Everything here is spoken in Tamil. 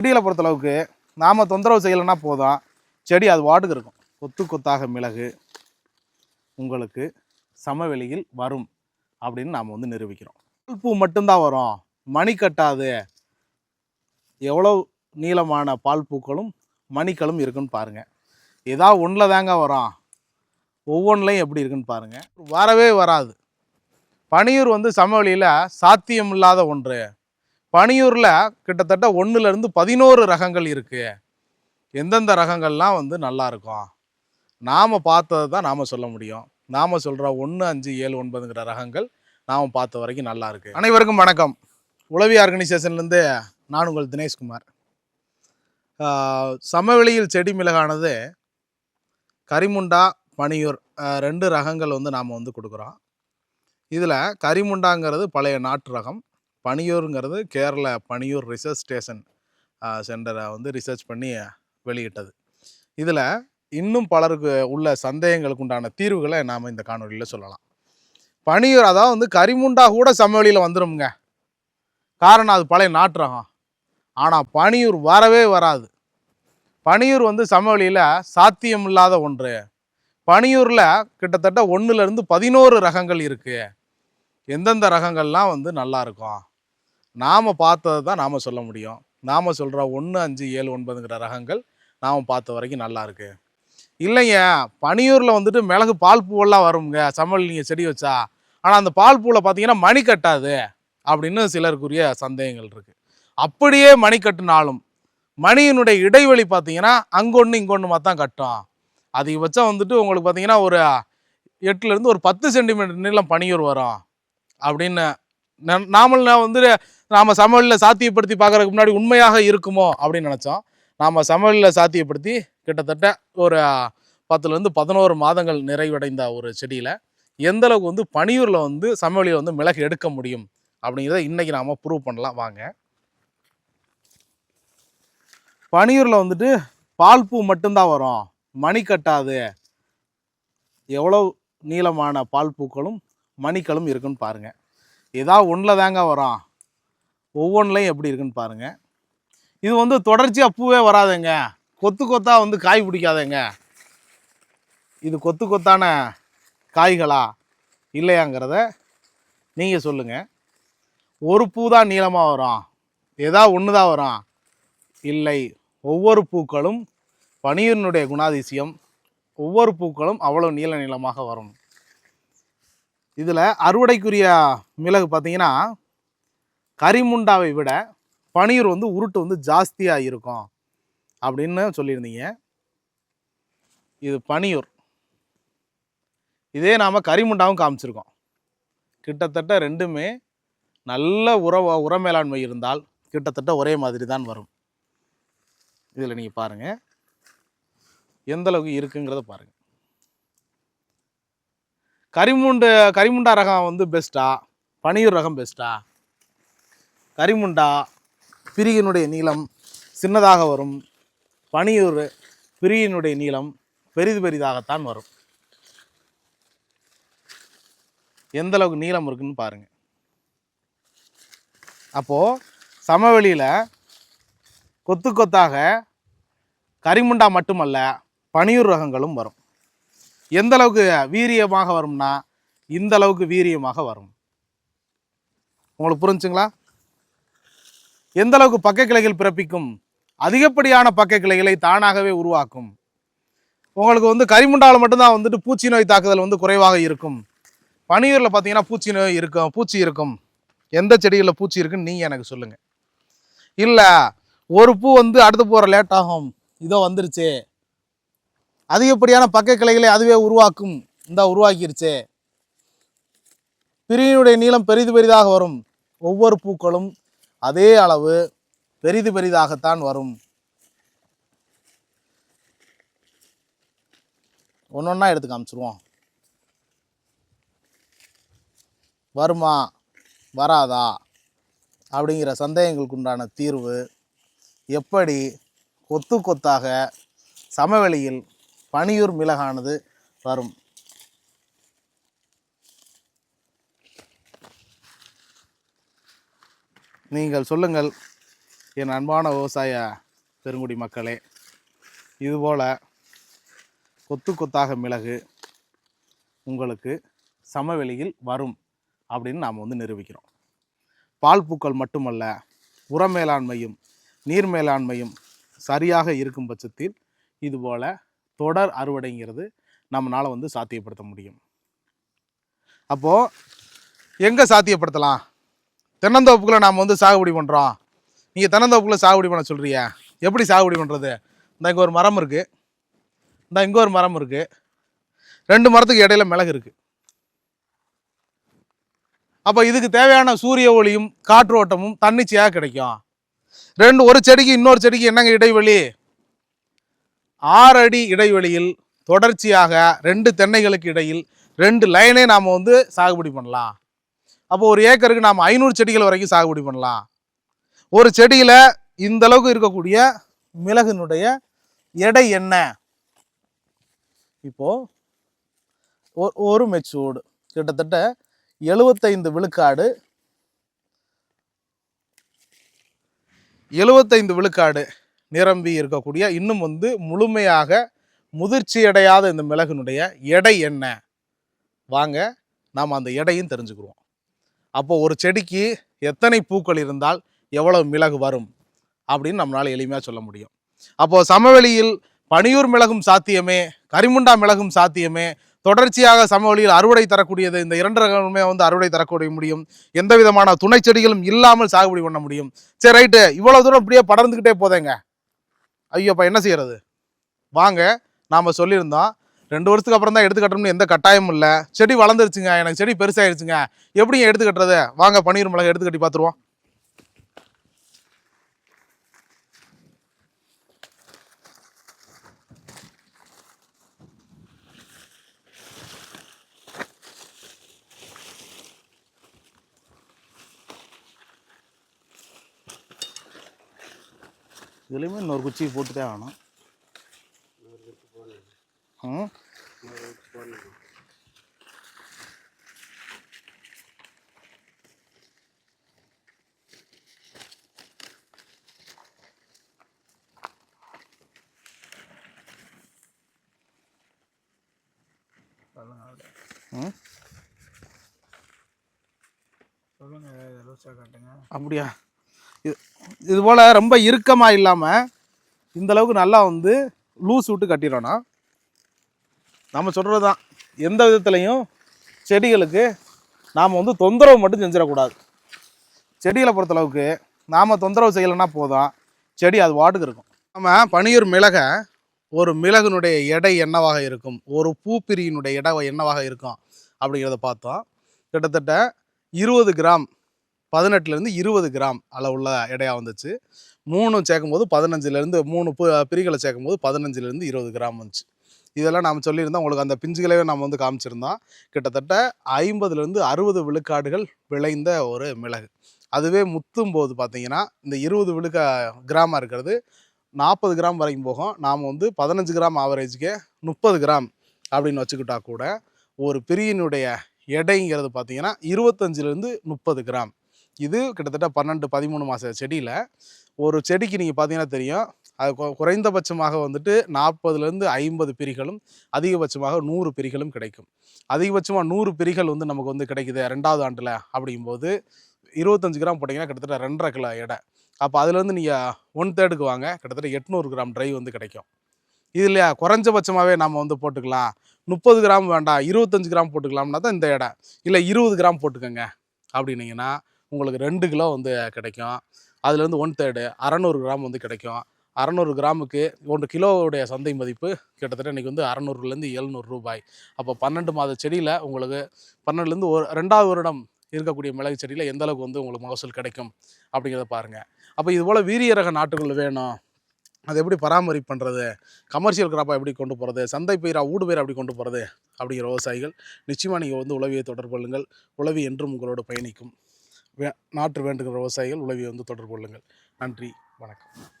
செடியில் பொறுத்தளவுக்கு நாம் தொந்தரவு செய்யலைன்னா போதும். செடி அது வாட்டுக்கு இருக்கும். கொத்து கொத்தாக மிளகு உங்களுக்கு சமவெளியில் வரும் அப்படின்னு நாம் வந்து நிரூபிக்கிறோம். பூ மட்டும்தான் வரும். மணி கட்டாது. எவ்வளோ நீளமான பால் பூக்களும் மணிக்களும் இருக்குன்னு பாருங்கள் ஏதாவது ஒன்றில் தாங்க வரும். ஒவ்வொன்றிலையும் எப்படி இருக்குன்னு பாருங்கள் வரவே வராது. பனியூர் வந்து சமவெளியில் சாத்தியம் இல்லாத ஒன்று. பனியூரில் கிட்டத்தட்ட ஒன்றுலேருந்து பதினோரு ரகங்கள் இருக்குது எந்தெந்த ரகங்கள்லாம் வந்து நல்லாயிருக்கும் நாம் பார்த்ததை தான் நாம் சொல்ல முடியும். நாம் சொல்கிற ஒன்று அஞ்சு ஏழு ஒன்பதுங்கிற ரகங்கள் நாம் பார்த்த வரைக்கும் நல்லா இருக்குது அனைவருக்கும் வணக்கம். உளவி ஆர்கனைசேஷன்லேருந்து நான் உங்கள் தினேஷ்குமார். சமவெளியில் செடி மிளகானது கரிமுண்டா பனியூர் ரெண்டு ரகங்கள் வந்து நாம் வந்து கொடுக்குறோம். இதில் கரிமுண்டாங்கிறது பழைய நாட்டு ரகம். பனியூருங்கிறது கேரளா பனியூர் ரிசர்ச் ஸ்டேஷன் சென்டரை வந்து ரிசர்ச் பண்ணி வெளியிட்டது. இதில் இன்னும் பலருக்கு உள்ள சந்தேகங்களுக்கு உண்டான தீர்வுகளை நாம் இந்த காணொலியில் சொல்லலாம். பனியூர் அதாவது வந்து கரிமுண்டா கூட சமவெளியில் வந்துருமுங்க. காரணம் அது பழைய நாட்டு ரகம் ஆனால் பனியூர் வரவே வராது. பனியூர் வந்து சமவெளியில் சாத்தியம் இல்லாத ஒன்று. பனியூரில் கிட்டத்தட்ட ஒன்றுலேருந்து பதினோரு ரகங்கள் இருக்குது எந்தெந்த ரகங்கள்லாம் வந்து நல்லா இருக்கும்? நாம் பார்த்ததை தான் நாம் சொல்ல முடியும். நாம் சொல்கிற ஒன்று அஞ்சு ஏழு ஒன்பதுங்கிற ரகங்கள் நாம் பார்த்த வரைக்கும் நல்லா இருக்குது இல்லைங்க பனியூரில் வந்துட்டு மிளகு பால் பூவெல்லாம் வருங்க. சமையல் நீங்கள் செடி வச்சா. ஆனால் அந்த பால் பூவில் பார்த்தீங்கன்னா மணி கட்டாது அப்படின்னு சிலருக்குரிய சந்தேகங்கள் இருக்குது அப்படியே மணி கட்டினாலும் மணியினுடைய இடைவெளி பார்த்தீங்கன்னா அங்கொன்று இங்கொன்றுமா தான் கட்டும். அதிகபட்சம் வந்துட்டு உங்களுக்கு பார்த்தீங்கன்னா ஒரு எட்டுலேருந்து ஒரு பத்து சென்டிமீட்டர் நீளம் பனியூர் வரும் அப்படின்னு நாமல் நான் வந்து நாம் சமையலில் சாத்தியப்படுத்தி பார்க்குறதுக்கு முன்னாடி உண்மையாக இருக்குமோ அப்படின்னு நினச்சோம். நாம் சமையலில் சாத்தியப்படுத்தி கிட்டத்தட்ட ஒரு பத்துலேருந்து பதினோரு மாதங்கள் நிறைவடைந்த ஒரு செடியில் எந்த அளவுக்கு வந்து பனியூரில் வந்து சமையலில் வந்து மிளகு எடுக்க முடியும் அப்படிங்கிறத இன்றைக்கி நாம் ப்ரூவ் பண்ணலாம். வாங்க. பனியூரில் வந்துட்டு பால் பூ மட்டும்தான் வரும். மணி கட்டாது. எவ்வளோ நீளமான பால் பூக்களும் மணிக்களும் இருக்குன்னு பாருங்கள் ஏதாவது ஒன்றில் தாங்க வரும். ஒவ்வொன்றிலையும் எப்படி இருக்குன்னு பாருங்கள் இது வந்து தொடர்ச்சியாக பூவே வராதுங்க. கொத்து கொத்தாக வந்து காய் பிடிக்காதேங்க. இது கொத்து கொத்தான காய்களா? இல்லையாங்கிறத நீங்கள் சொல்லுங்கள் ஒரு பூ தான் நீளமாக வரும். ஏதா ஒன்று தான் வரும். இல்லை. ஒவ்வொரு பூக்களும் பனியனுடைய குணாதிசயம். ஒவ்வொரு பூக்களும் அவ்வளோ நீள நீளமாக வரும். இதில் அறுவடைக்குரிய மிளகு பார்த்தீங்கன்னா கரிமுண்டாவை விட பனியூர் வந்து உருட்டு வந்து ஜாஸ்தியாக இருக்கும் அப்படின்னு சொல்லியிருந்தீங்க. இது பனியூர் இதே நாம் கரிமுண்டாவும் காமிச்சிருக்கோம். கிட்டத்தட்ட ரெண்டுமே நல்ல உர உர மேலாண்மை இருந்தால் கிட்டத்தட்ட ஒரே மாதிரி தான் வரும். இதில் நீங்கள் பாருங்கள் எந்த அளவுக்கு இருக்குங்கிறத பாருங்கள் கரிமுண்டு கரிமுண்டா ரகம் வந்து பெஸ்ட்டா பனியூர் ரகம் பெஸ்ட்டா கரிமுண்டா பிரியினுடைய நீளம் சின்னதாக வரும். பனியூர் பிரியினுடைய நீளம் பெரிது பெரிதாகத்தான் வரும். எந்த அளவுக்கு நீளம் இருக்குன்னு பாருங்க. அப்போது சமவெளியில் கொத்து கொத்தாக கரிமுண்டா மட்டுமல்ல பனியூர் ரகங்களும் வரும். எந்த அளவுக்கு வீரியமாக வரும்னா இந்த அளவுக்கு வீரியமாக வரும். உங்களுக்கு புரிஞ்சுங்களா? எந்த அளவுக்கு பக்க கிளைகள் பிறப்பிக்கும்? அதிகப்படியான பக்க கிளைகளை தானாகவே உருவாக்கும். உங்களுக்கு வந்து கரிமுண்டாவில் மட்டும்தான் வந்துட்டு பூச்சி நோய் தாக்குதல் வந்து குறைவாக இருக்கும். பனியூரில் பார்த்தீங்கன்னா பூச்சி நோய் இருக்கும் பூச்சி இருக்கும். எந்த செடிகளில் பூச்சி இருக்குன்னு நீங்கள் எனக்கு சொல்லுங்கள் இல்லை ஒரு பூ வந்து அடுத்து போகிற லேட் ஆகும். இதோ வந்துருச்சு. அதிகப்படியான பக்க கிளைகளை அதுவே உருவாக்கும். இந்த உருவாக்கிருச்சு. பிரிவினுடைய நீளம் பெரிது பெரிதாக வரும். ஒவ்வொரு பூக்களும் அதே அளவு பெரிது பெரிதாகத்தான் வரும். ஒன்றொன்னா எடுத்து காமிச்சிருவோம். வருமா வராதா அப்படிங்கிற சந்தேகங்களுக்கு உண்டான தீர்வு எப்படி கொத்து கொத்தாக சமவெளியில் பனியூர் மிளகானது வரும். நீங்கள் சொல்லுங்கள் என் அன்பான விவசாய பெருங்குடி மக்களே. இதுபோல் கொத்து கொத்தாக மிளகு உங்களுக்கு சமவெளியில் வரும் அப்படின்னு நாம் வந்து நிரூபிக்கிறோம். பால் பூக்கள் மட்டுமல்ல உர மேலாண்மையும் நீர் மேலாண்மையும் சரியாக இருக்கும் பட்சத்தில் இதுபோல் தொடர் அறுவடைங்கிறது நம்மளால் வந்து சாத்தியப்படுத்த முடியும். அப்போது எங்கே சாத்தியப்படுத்தலாம்? தென்னந்தோப்புக்குள்ள நாம் வந்து சாகுபடி பண்ணுறோம் நீங்கள் தென்னந்தோப்புக்குள்ள சாகுபடி பண்ண சொல்கிறியா எப்படி சாகுபடி பண்ணுறது இந்த இங்கே ஒரு மரம் இருக்குது இந்த இங்கே ஒரு மரம் இருக்குது ரெண்டு மரத்துக்கு இடையில மிளகு இருக்குது அப்போ இதுக்கு தேவையான சூரிய ஒளியும் காற்று ஓட்டமும் தன்னிச்சையாக கிடைக்கும். ரெண்டு ஒரு செடிக்கு இன்னொரு செடிக்கு என்னங்க இடைவெளி? ஆறு அடி இடைவெளியில் தொடர்ச்சியாக ரெண்டு தென்னைகளுக்கு இடையில் ரெண்டு லைனே நாம் வந்து சாகுபடி பண்ணலாம். அப்போ ஒரு ஏக்கருக்கு நாம் ஐநூறு செடிகள் வரைக்கும் சாகுபடி பண்ணலாம். ஒரு செடியில் இந்த அளவுக்கு இருக்கக்கூடிய மிளகுனுடைய எடை என்ன? இப்போ ஒரு மெச்சூர்டு. கிட்டத்தட்ட எழுபத்தைந்து விழுக்காடு எழுபத்தைந்து விழுக்காடு நிரம்பி இருக்கக்கூடிய இன்னும் வந்து முழுமையாக முதிர்ச்சியடையாத இந்த மிளகுனுடைய எடை என்ன? வாங்க நாம் அந்த எடையும் தெரிஞ்சுக்கிறோம் அப்போ ஒரு செடிக்கு எத்தனை பூக்கள் இருந்தால் எவ்வளவு மிளகு வரும் அப்படின்னு நம்மளால் எளிமையாக சொல்ல முடியும். அப்போது சமவெளியில் பனியூர் மிளகும் சாத்தியமே கரிமுண்டா மிளகும் சாத்தியமே தொடர்ச்சியாக சமவெளியில் அறுவடை தரக்கூடியது இந்த இரண்டு ரகமே வந்து அறுவடை தரக்கூடிய முடியும். எந்த விதமான துணை செடிகளும் இல்லாமல் சாகுபடி பண்ண முடியும். சரி ரைட்டு இவ்வளோ தூரம் இப்படியே படர்ந்துக்கிட்டே போதேங்க. ஐயோப்பா என்ன செய்கிறது வாங்க நாம் சொல்லியிருந்தோம் ரெண்டு வருஷத்துக்கு அப்புறம் தான் எடுத்து கட்டணும்னு எந்த கட்டாயமும் இல்லை. செடி வளர்ந்துருச்சுங்க. எனக்கு செடி பெருசாகிடுச்சுங்க எப்படிங்க எடுத்து கட்டுறது வாங்க பன்னீர் மிளகா எடுத்து கட்டி பார்த்துருவோம். இதுலேயுமே இன்னொரு குச்சி போட்டுட்டே ஆகணும். ம் ம். சொல்லுங்க லூஸாக காட்டுங்க. அப்படியா? இது இது போல் ரொம்ப இறுக்கமாக இல்லாமல் இந்த அளவுக்கு நல்லா வந்து லூஸ் விட்டு கட்டிடணும். நம்ம சொல்கிறது தான் எந்த விதத்துலையும் செடிகளுக்கு நாம் வந்து தொந்தரவு மட்டும் செஞ்சிடக்கூடாது. செடிகளை பொறுத்தளவுக்கு நாம் தொந்தரவு செய்யலைன்னா போதும். செடி அது வாட்டுக்கு இருக்கும். நம்ம பனியூர் மிளகை ஒரு மிளகுனுடைய எடை என்னவாக இருக்கும்? ஒரு பூப்பிரியினுடைய எடை என்னவாக இருக்கும்? அப்படிங்கிறத பார்த்தோம். கிட்டத்தட்ட இருபது கிராம் பதினெட்டுலேருந்து இருபது கிராம் அளவுள்ள எடையாக வந்துச்சு. மூணு சேர்க்கும்போது பதினஞ்சுலேருந்து மூணு பிரிகளை சேர்க்கும்போது பதினஞ்சுலேருந்து இருபது கிராம் வந்துச்சு. இதெல்லாம் நாம் சொல்லியிருந்தோம். உங்களுக்கு அந்த பிஞ்சுகளையும் நம்ம வந்து காமிச்சிருந்தோம். கிட்டத்தட்ட ஐம்பதுலேருந்து அறுபது விழுக்காடுகள் விளைந்த ஒரு மிளகு. அதுவே முத்தும் போது பார்த்தீங்கன்னா இந்த இருபது விழுக்கா கிராமாக இருக்கிறது. நாற்பது கிராம் வரைக்கும் போகும். நாம் வந்து பதினஞ்சு கிராம் ஆவரேஜுக்கு முப்பது கிராம் அப்படின்னு வச்சுக்கிட்டா கூட ஒரு பிரியினுடைய எடைங்கிறது பார்த்தீங்கன்னா இருபத்தஞ்சிலேருந்து முப்பது கிராம். இது கிட்டத்தட்ட பன்னெண்டு பதிமூணு மாத செடியில் ஒரு செடிக்கு நீங்கள் பார்த்தீங்கன்னா தெரியும் அது கொ- குறைந்தபட்சமாக வந்துட்டு நாற்பதுலேருந்து ஐம்பது பிரிகளும் அதிகபட்சமாக நூறு பிரிகளும் கிடைக்கும். அதிகபட்சமாக நூறு பிரிகள் வந்து நமக்கு வந்து கிடைக்குது ரெண்டாவது ஆண்டில் அப்படிங்கும்போது இருபத்தஞ்சு கிராம் போட்டிங்கன்னா கிட்டத்தட்ட ரெண்டரை கிலோ எடை. அப்போ அதுலேருந்து நீங்கள் ஒன் தேர்டுக்கு வாங்க கிட்டத்தட்ட எட்நூறு கிராம் ட்ரை வந்து கிடைக்கும். இதில் குறைஞ்சபட்சமாகவே நம்ம வந்து போட்டுக்கலாம். முப்பது கிராம் வேண்டாம் இருபத்தஞ்சு கிராம் போட்டுக்கலாம்னா தான் இந்த எடை. இல்லை இருபது கிராம் போட்டுக்கோங்க அப்படின்னீங்கன்னா உங்களுக்கு ரெண்டு கிலோ வந்து கிடைக்கும். அதுலேருந்து ஒன் தேர்டு அறநூறு கிராம் வந்து கிடைக்கும். அறநூறு கிராமுக்கு ஒன்று கிலோவுடைய சந்தை மதிப்பு கிட்டத்தட்ட இன்றைக்கி வந்து அறநூறுலேருந்து எழுநூறு ரூபாய். அப்போ பன்னெண்டு மாத செடியில் உங்களுக்கு பன்னெண்டுலேருந்து ஒரு ரெண்டாவது வருடம் இருக்கக்கூடிய மிளகு செடியில் எந்த அளவுக்கு வந்து உங்களுக்கு மகசூல் கிடைக்கும் அப்படிங்கிறத பாருங்கள் அப்போ இது போல் வீரிய ரக நாட்டுகள் வேணும். அதை எப்படி பராமரிப்பு பண்ணுறது கமர்ஷியல் கிராப்பாக எப்படி கொண்டு போகிறது சந்தை பயிரா ஊடு பயிரா எப்படி கொண்டு போகிறது அப்படிங்கிற விவசாயிகள் நிச்சயமாக நீங்கள் வந்து உளவியை தொடர்பு கொள்ளுங்கள். உளவி என்றும் உங்களோட பயணிக்கும். வே நாட்டு வேண்டுகிற விவசாயிகள் உளவியை வந்து தொடர்பு கொள்ளுங்கள். நன்றி வணக்கம்.